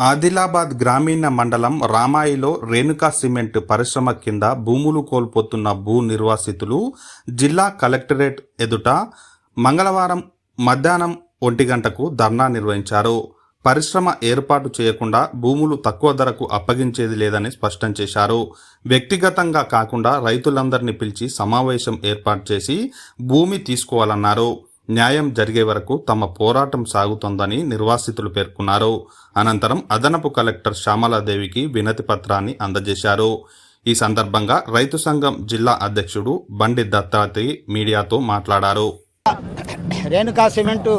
ఆదిలాబాద్ గ్రామీణ మండలం రామాయిలో రేణుకా సిమెంట్ పరిశ్రమ కింద భూములు కోల్పోతున్న భూ నిర్వాసితులు జిల్లా కలెక్టరేట్ ఎదుట మంగళవారం మధ్యాహ్నం ఒంటి గంటకు ధర్నా నిర్వహించారు. పరిశ్రమ ఏర్పాటు చేయకుండా భూములు తక్కువ ధరకు అప్పగించేది లేదని స్పష్టం చేశారు. వ్యక్తిగతంగా కాకుండా రైతులందరినీ పిలిచి సమావేశం ఏర్పాటు చేసి భూమి తీసుకోవాలన్నారు. న్యాయం జరిగే వరకు తమ పోరాటం సాగుతోందని నిర్వాసితులు పేర్కొన్నారు. అనంతరం అదనపు కలెక్టర్ శ్యామలాదేవికి వినతి పత్రాన్ని అందజేశారు. ఈ సందర్భంగా రైతు సంఘం జిల్లా అధ్యక్షుడు బండి దత్తాత్రి మీడియాతో మాట్లాడారు. రేణుకా సిమెంటు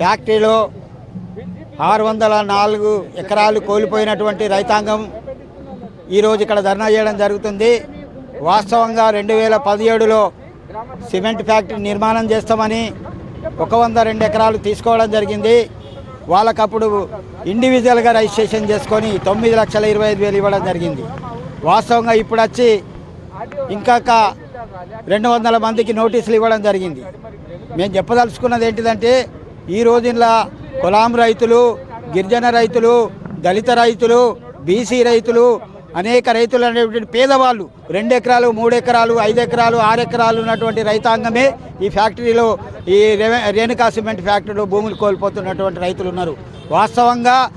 ఫ్యాక్టరీలో ఆరు వందల నాలుగు ఎకరాలు కోల్పోయినటువంటి రైతాంగం ఈరోజు ఇక్కడ ధర్నా చేయడం జరుగుతుంది. వాస్తవంగా రెండు వేల పదిహేడులో సిమెంట్ ఫ్యాక్టరీ నిర్మాణం చేస్తామని ఒక వంద రెండు ఎకరాలు తీసుకోవడం జరిగింది. వాళ్ళకప్పుడు ఇండివిజువల్గా రిజిస్ట్రేషన్ చేసుకొని తొమ్మిది లక్షల ఇరవై ఐదు వేలు ఇవ్వడం జరిగింది. వాస్తవంగా ఇప్పుడు వచ్చి ఇంకా రెండు వందల మందికి నోటీసులు ఇవ్వడం జరిగింది. మేము చెప్పదలుచుకున్నది ఏంటిదంటే ఈ రోజుల్లో కులాం రైతులు గిరిజన రైతులు దళిత రైతులు బీసీ రైతులు అనేక రైతులు అనేటువంటి పేదవాళ్ళు రెండు ఎకరాలు మూడు ఎకరాలు ఐదు ఎకరాలు ఆరు ఎకరాలు ఉన్నటువంటి రైతాంగమే ఈ ఫ్యాక్టరీలో ఈ రే- రేణుకా సిమెంట్ ఫ్యాక్టరీలో భూములు కోల్పోతున్నటువంటి రైతులు ఉన్నారు. వాస్తవంగా